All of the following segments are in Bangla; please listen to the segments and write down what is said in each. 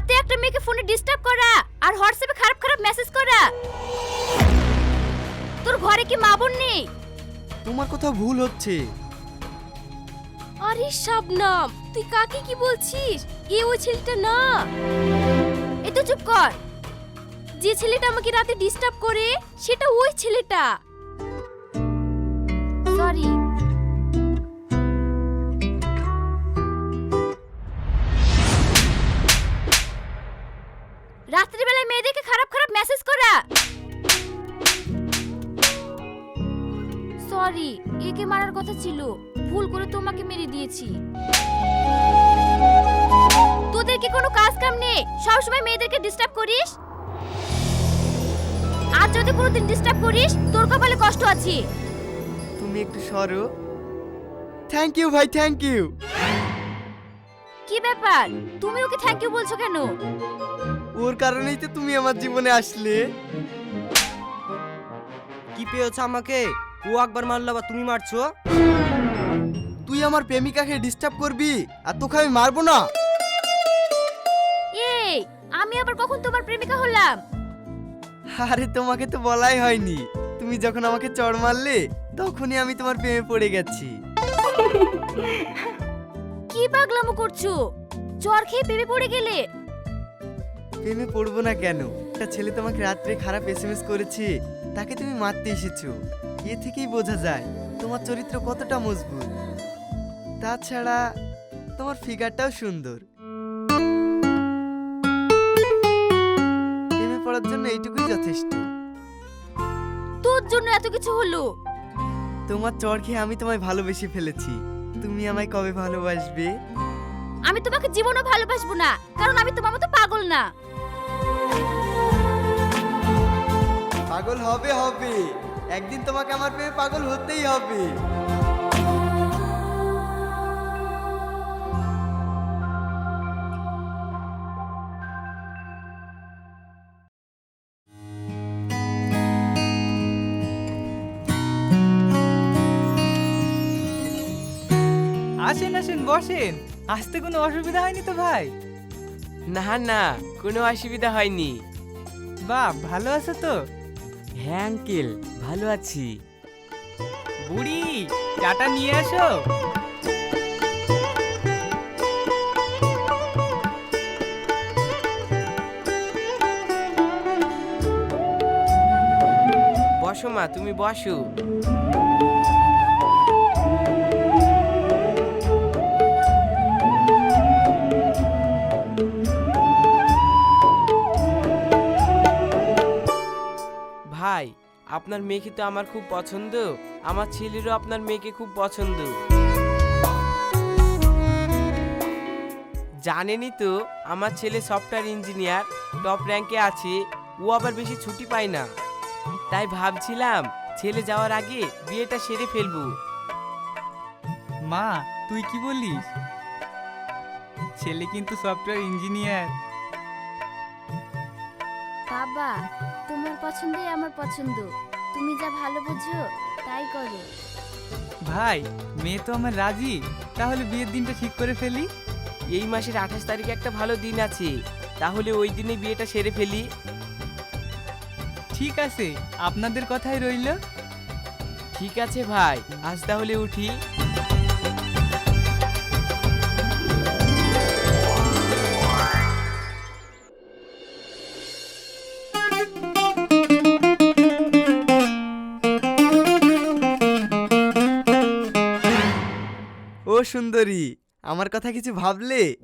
রাতে একটা মেয়েকে ফোনে ডিস্টার্ব করা আর হোয়াটসঅ্যাপে খারাপ খারাপ মেসেজ করা। তোর ঘরে কি মা বোন নেই? তোমার কোথাও ভুল হচ্ছে। আরে শাবনাম তুই কাকে কি বলছিস? এ ওই ছেলেটা না। এ তো চুপ কর। যে ছেলেটা আমাকে রাতে ডিস্টার্ব করে সেটা ওই ছেলেটা। সরি একে মারার কথা ছিল। ভুল করে তোমাকে মেরে দিয়েছি। তোদের কি কোনো কাজ কাম নেই? সবসময় মেয়েদেরকে ডিস্টার্ব করিস? আর যদি কোনোদিন ডিস্টার্ব করিস তোর কপালে কষ্ট আছে। তুমি একটু সরো। থ্যাংক ইউ ভাই থ্যাংক ইউ কি ব্যাপার? তুমি ওকে থ্যাংক ইউ বলছো কেন? ওর কারণেই তো তুমি আমার জীবনে আসলে। কি পেয়েছ আমাকে? ও একবার মারলো আবার তুমি মারছো? তুই আমার প্রেমিকাকে ডিস্টার্ব করবি আর তোকে আমি মারবো না। এই আমি আবার কখন তোমার প্রেমিকা হলাম? আরে তোমাকে তো বলাই হয়নি। তুমি যখন আমাকে চড় মারলে তখনই আমি তোমার প্রেমে পড়ে গেছি। কি পাগলামো করছ? জ্বর খেয়ে পেবে পড়ে গেলে? প্রেমে পড়ব না কেন? একটা ছেলে তোমাকে রাত্রে খারাপ এসএমএস করেছে তাকে তুমি মারতে এসেছ। এ থেকেই বোঝা যায় তোমার চরিত্র কতটা মজবুত। তাছাড়া তোমার ফিগারটাও সুন্দর। প্রেমে পড়ার জন্য এইটুকুই যথেষ্ট। তোর জন্য এত কিছু হলো? তোমার চড় খেয়ে আমি তোমায় ভালোবেসে ফেলেছি। তুমি আমায় কবে ভালোবাসবে? আমি তোমাকে জীবনও ভালোবাসবো না কারণ আমি তোমার মতো পাগল না। পাগল হবে হবে। একদিন তোমাকে আমার পেয়ে পাগল হতেই হবে। আসেন আসেন বসেন। আসতে কোনো অসুবিধা হয়নি তো ভাই? না না কোনো অসুবিধা হয়নি। বাহ ভালো আছো তো। হ্যাঁ আঙ্কেল ভালো আছি। বুড়ি চাটা নিয়ে আসো বসো মা তুমি বসো। আপনার মেয়েকে তো আমার খুব পছন্দ। আমার ছেলেরও আপনার মেয়েকে খুব পছন্দ। জানেনই তো আমার ছেলে সফটওয়্যার ইঞ্জিনিয়ার টপ র্যাঙ্কে আছে ও আবার বেশি ছুটি পায় না। তাই ভাবছিলাম ছেলে যাওয়ার আগে বিয়েটা সেরে ফেলব। মা তুই কি বলিস? ছেলে কিন্তু সফটওয়্যার ইঞ্জিনিয়ার বাবা তোমার পছন্দই আমার পছন্দ। তুমি যা ভালো বুঝো তাই করো। ভাই মেয়ে তো আমার রাজি। তাহলে বিয়ের দিনটা ঠিক করে ফেলি। এই মাসের আঠাশ তারিখে একটা ভালো দিন আছে। তাহলে ওই দিনে বিয়েটা সেরে ফেলি। ঠিক আছে আপনাদের কথাই রইল। ঠিক আছে ভাই আজ তাহলে উঠি। সুন্দরী আমার কথা কিছু ভাবলে?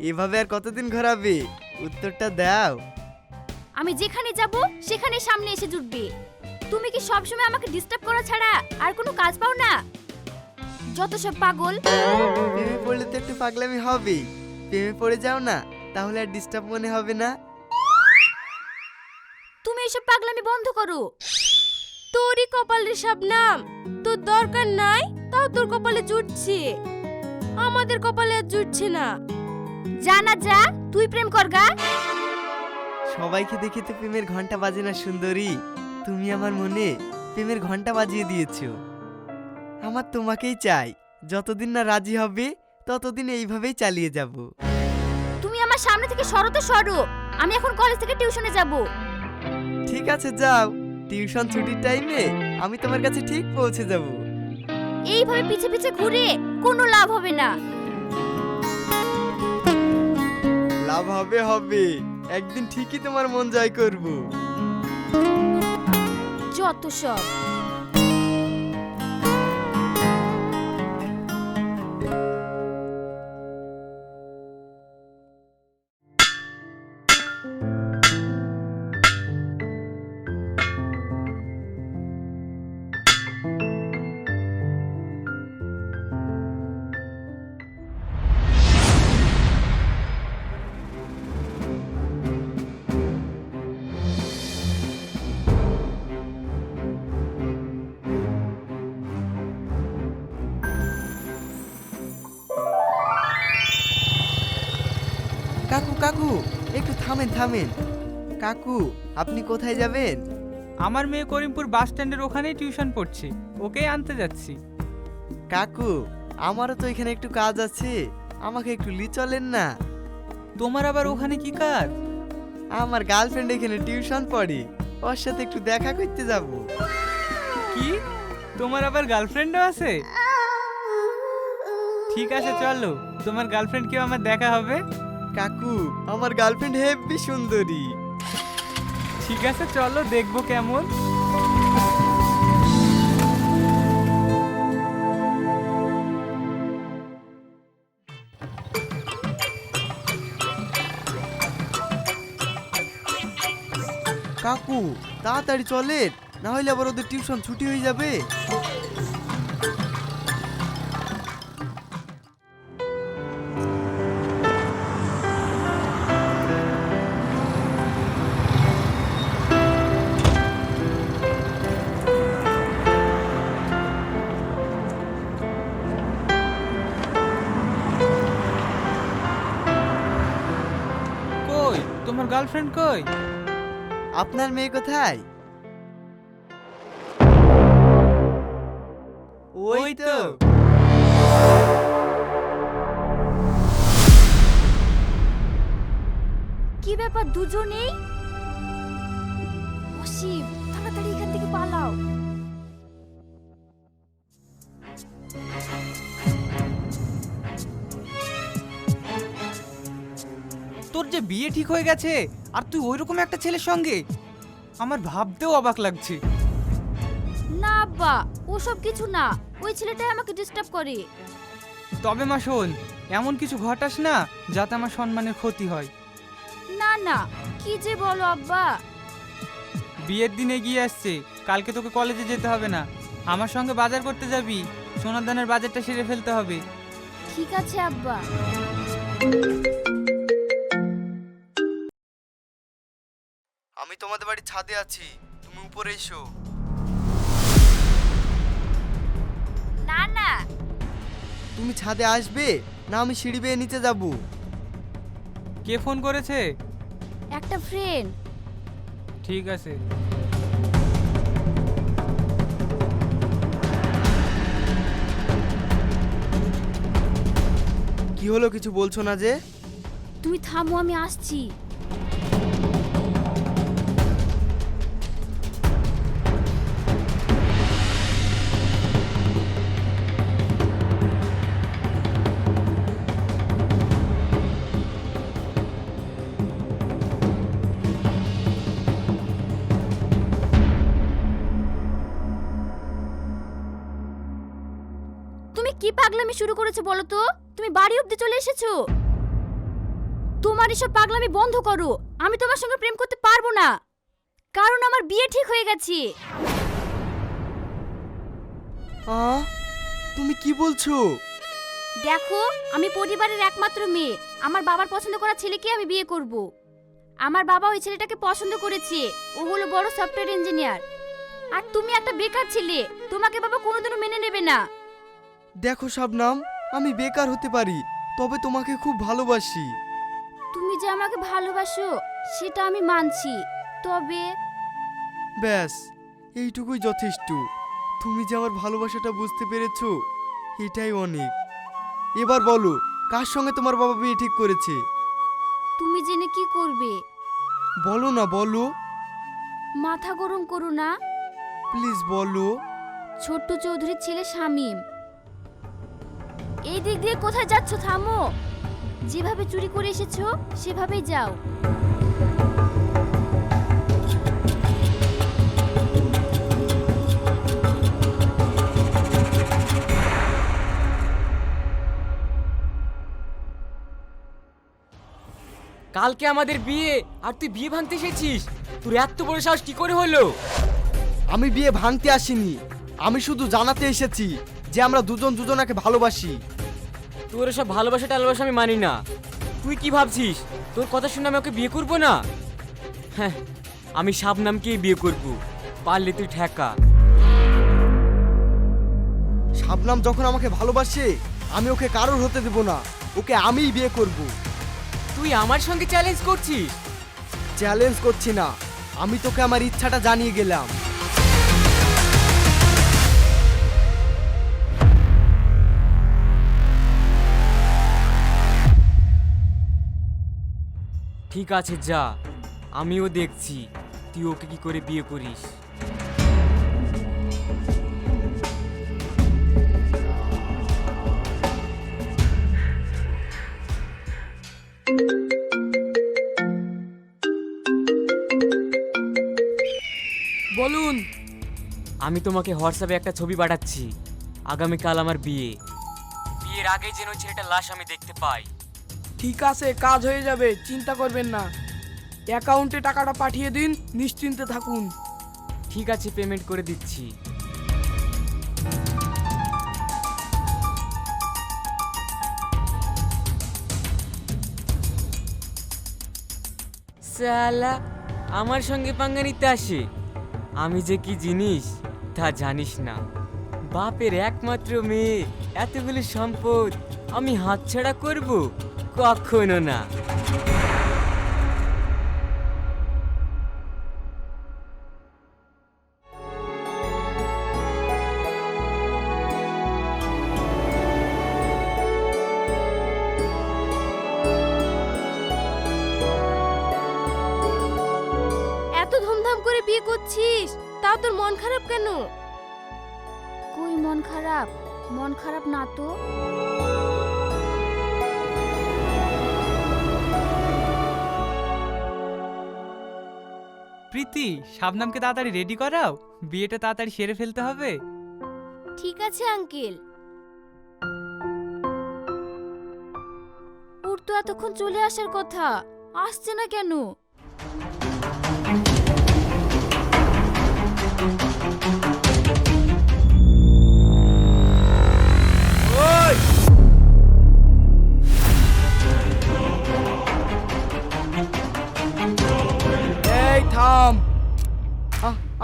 এভাবে আর কতদিন ঘোরাবে? উত্তরটা দাও। আমি যেখানে যাব সেখানে সামনে এসে জুটবে। তুমি কি সবসময় আমাকে ডিস্টার্ব করা ছাড়া আর কোনো কাজ পাও না? যত সব পাগল। প্রেমে পড়লে তো একটু পাগলামি হবে। প্রেমে পড়ে যাও না তাহলে আর ডিস্টার্ব মনে হবে না। তুমি এসব পাগলামি বন্ধ করো। তোরই কপালের সব নাম তোর দরকার নাই। তাও তোর কপালে জুটছে। আমাদের কপালে আর জুটছে না। জানা যা তুই প্রেম করগা সবাইকে দেখে তো প্রেমের ঘণ্টা বাজে না সুন্দরী। তুমি আমার মনে প্রেমের ঘণ্টা বাজিয়ে দিয়েছ। আমার তোমাকেই চাই। যতদিন না রাজি হবে ততদিন এইভাবেই চালিয়ে যাব। তুই আমার সামনে থেকে সরো তো সরো। আমি এখন কলেজ থেকে টিউশনে যাব। ঠিক আছে যাও। টিউশন ছুটির টাইমে আমি তোমার কাছে ঠিক পৌঁছে যাব। এইভাবে পিছে পিছে ঘুরে কোনো লাভ হবে না। লাভ হবে হবে। একদিন ঠিকই তোমার মন জয় করব। যত সব। কাকু কাকু একটু থামেন থামেন। কাকু আপনি কোথায় যাবেন? আমার মেয়ে করিমপুর বাস স্ট্যান্ডের ওখানেই টিউশন পড়ছে। ওকেই আনতে যাচ্ছি। কাকু আমারও তো এখানে একটু কাজ আছে। আমাকে একটু লি চলেন না। তোমার আবার ওখানে কি কাজ? আমার গার্লফ্রেন্ড এখানে টিউশন পড়ে। ওর সাথে একটু দেখা করতে যাব। কি? তোমার আবার গার্লফ্রেন্ডও আছে? ঠিক আছে চলো। তোমার গার্লফ্রেন্ড কেউ আমার দেখা হবে? কাকু আমার গার্লফ্রেন্ড হেভি সুন্দরী। ঠিক আছে চলো দেখব কেমন। কাকু তাড়াতাড়ি চলেন না হলে আবার ওদের টিউশন ছুটি হয়ে যাবে। গার্লফ্রেন্ড কই? আপনার মেয়ে কোথায়? ওই তো। কি ব্যাপার দুজনেই অসীম তাড়াতাড়ি এখান থেকে পালাও। তোর যে বিয়ে ঠিক হয়ে গেছে আর তুই ওইরকম একটা ছেলের সঙ্গে আমার ভাবতেও অবাক লাগছে। না আব্বা ওসব কিছু না। ওই ছেলেটাই আমাকে ডিস্টার্ব করে। তবে মা শোন এমন কিছু ঘটাস না যাতে আমার সম্মানের ক্ষতি হয়। না না কি যে বলো আব্বা। বিয়ের দিন এগিয়ে আসছে কালকে তোকে কলেজে যেতে হবে না। আমার সঙ্গে বাজার করতে যাবি সোনার দানের বাজারটা সেরে ফেলতে হবে। ঠিক আছে আব্বা। তোমাদের বাড়ির ছাদে আছি। তুমি উপরে এসো। না না। তুমি ছাদে আসবে না আমি সিঁড়ি বেয়ে নিচে যাব। কে ফোন করেছে? একটা ফ্রেন্ড ঠিক আছে। কি হলো কিছু বলছো না যে? তুমি থামো আমি আসছি। করেছ বলো তো? তুমি বাড়ি অব্দি চলে এসেছ। তোমার এসব পাগলামি বন্ধ করো। আমি তোমার সঙ্গে প্রেম করতে পারব না। কারণ আমার বিয়ে ঠিক হয়ে গেছে। আ তুমি কি বলছো? দেখো আমি পরিবারের একমাত্র মেয়ে। আমার বাবার পছন্দ করা ছেলেকে আমি বিয়ে করব। আমার বাবা ওই ছেলেটাকে পছন্দ করেছে। ও হলো বড় সফটওয়্যার ইঞ্জিনিয়ার। আর তুমি একটা বেকার ছেলে। তোমাকে বাবা কোনোদিনও মেনে নেবে না। দেখো শবনাম আমি বেকার হতে পারি তবে তোমাকে খুব ভালোবাসি। তুমি যে আমাকে ভালোবাসো সেটা আমি মানছি তবে ব্যাস এইটুকুই যথেষ্ট। তুমি যে আমার ভালোবাসাটা বুঝতে পেরেছ এটাই অনেক। এবার বলো কার সঙ্গে তোমার বাবা বিয়ে ঠিক করেছে? তুমি জেনে কি করবে? বলো না বলো। মাথা গরম করো না। প্লিজ বলো। ছোট্ট চৌধুরীর ছেলে শামীম। এই দিক দিয়ে কোথায় যাচ্ছ থামো। যেভাবে চুরি করে এসেছ সেভাবেই যাও। কালকে আমাদের বিয়ে আর তুই বিয়ে ভাঙতে এসেছিস? তোর এত বড় সাহস কি করে হলো? আমি বিয়ে ভাঙতে আসিনি। আমি শুধু জানাতে এসেছি যে আমরা দুজন দুজনাকে ভালোবাসি। তোর সব ভালোবাসা টালবাসা আমি মানি না। তুই কি ভাবছিস? তোর কথা শুনে আমি ওকে বিয়ে করব না? হ্যাঁ আমি শাবনামকেই বিয়ে করব। পারলে তুই ঠেকা। শাবনাম যখন আমাকে ভালোবাসে আমি ওকে কারোর হতে দেব না। ওকে আমিই বিয়ে করব। তুই আমার সঙ্গে চ্যালেঞ্জ করছিস? চ্যালেঞ্জ করছি না। আমি তোকে আমার ইচ্ছাটা জানিয়ে গেলাম। ঠিক আছে, যা। আমিও দেখছি। তুই ওকে কি করে বিয়ে করিস? বলুন, আমি তোমাকে হোয়াটসঅ্যাপে একটা ছবি পাঠাচ্ছি। আগামীকাল আমার বিয়ে। বিয়ের আগে যেন ওই ছেলেটার লাশ আমি দেখতে পাই। ঠিক আছে কাজ হয়ে যাবে চিন্তা করবেন না। অ্যাকাউন্টে টাকাটা পাঠিয়ে দিন নিশ্চিন্তে থাকুন। ঠিক আছে পেমেন্ট করে দিচ্ছি। সালা আমার সঙ্গে পাঙ্গা নিতে আসে। আমি যে কি জিনিস তা জানিস না। বাপের একমাত্র মেয়ে এতগুলি সম্পদ আমি হাতছাড়া করব? কখনো না। এত ধুমধাম করে বিয়ে করছিস? তাও তোর মন খারাপ কেন? কই মন খারাপ? মন খারাপ না তো। প্রীতি, শাবনামকে তাড়াতাড়ি রেডি করাও? বিয়েটা তাড়াতাড়ি সেরে ফেলতে হবে। ঠিক আছে আঙ্কেল ওর তো এতক্ষণ চলে আসার কথা। আসছে না কেন?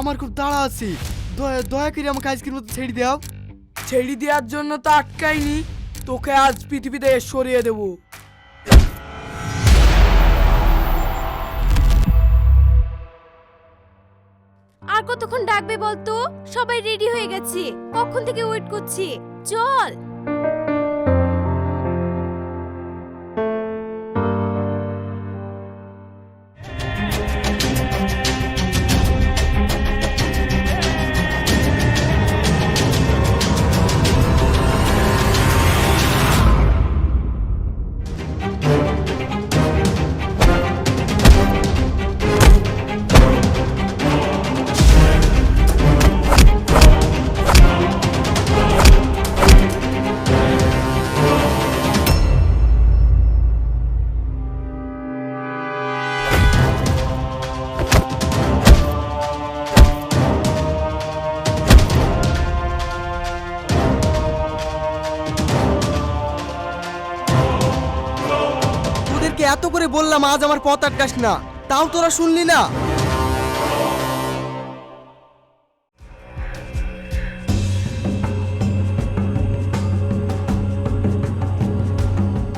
আমার খুব তাড়া আছে। দয়া দয়া করে আমাকে আজকের মতো ছেড়ে দাও ছেড়ে দেওয়ার জন্য তো আটকাইনি। তোকে আজ পৃথিবীতে সরিয়ে দেব। আর কতক্ষণ ডাকবে বলতো? সবাই রেডি হয়ে গেছে। কখন থেকে ওয়েট করছি? চল। করে বললাম আজ আমার পথ আটকাস না। তাও তোরা শুনলি না?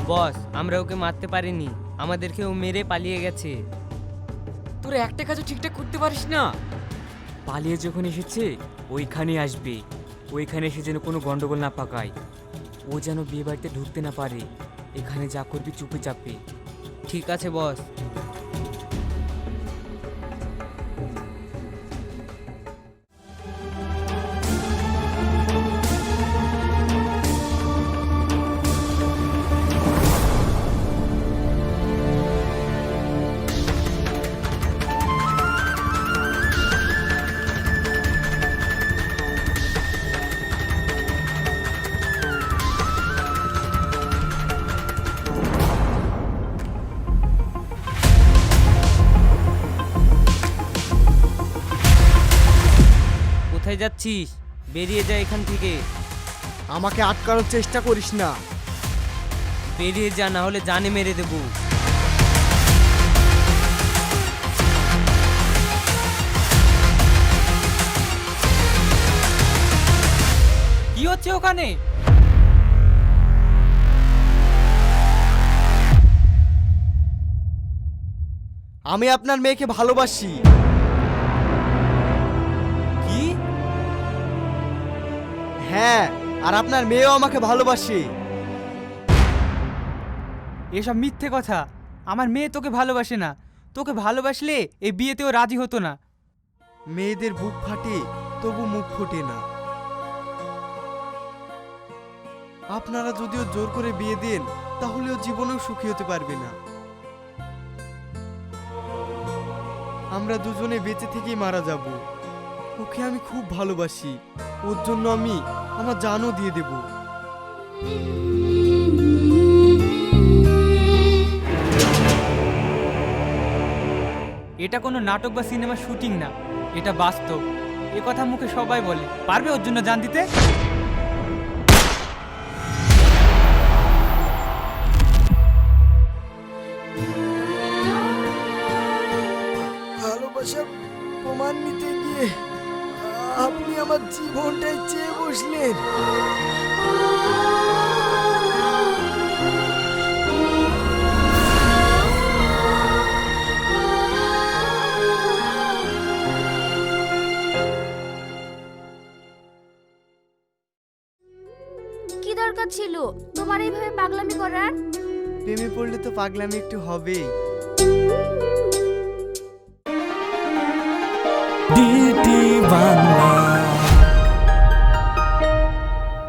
বস আমরা ওকে মারতে পারিনি। আমাদেরকে ও মেরে পালিয়ে গেছে। তোরা একটা কাজও ঠিকঠাক করতে পারিস না। পালিয়ে যখন এসেছে ওইখানে আসবে। ওইখানে এসে যেন কোনো গন্ডগোল না পাকায়। ও যেন বিয়ে বাড়িতে ঢুকতে না পারে। এখানে যা করবি চুপে চাপে। ঠিক আছে বস। কোথায় যাচ্ছিস? বেরিয়ে যা এখান থেকে। আমাকে আটকানোর চেষ্টা করিস না। বেরিয়ে যা না হলে জানে মেরে দেবো। কি হচ্ছে ওখানে? আমি আপনার মেয়েকে ভালোবাসি। হ্যাঁ আর আপনার মেয়েও আমাকে ভালোবাসে। এসব মিথ্যে কথা। আমার মেয়ে তোকে ভালোবাসে না। তোকে ভালোবাসলে এই বিয়েতেও রাজি হতো না। মেয়েদের বুক ফাটে তবু মুখ ফোটে না। আপনারা যদিও জোর করে বিয়ে দেন তাহলেও জীবনেও সুখী হতে পারবে না। আমরা দুজনে বেঁচে থেকেই মারা যাব। ওকে আমি খুব ভালোবাসি। ওর জন্য আমি আমার জানও দিয়ে দেব। এটা কোনো নাটক বা সিনেমার শুটিং না, এটা বাস্তব। এ কথা মুখে সবাই বলে। পারবে ওর জন্য জান দিতে? আপনি আমার জীবনটাই চেয়ে বসলেন। কি দরকার ছিল? তোমার এইভাবে পাগলামি করার? প্রেমে পড়লে তো পাগলামি একটু হবেই। ডিটি বাংলা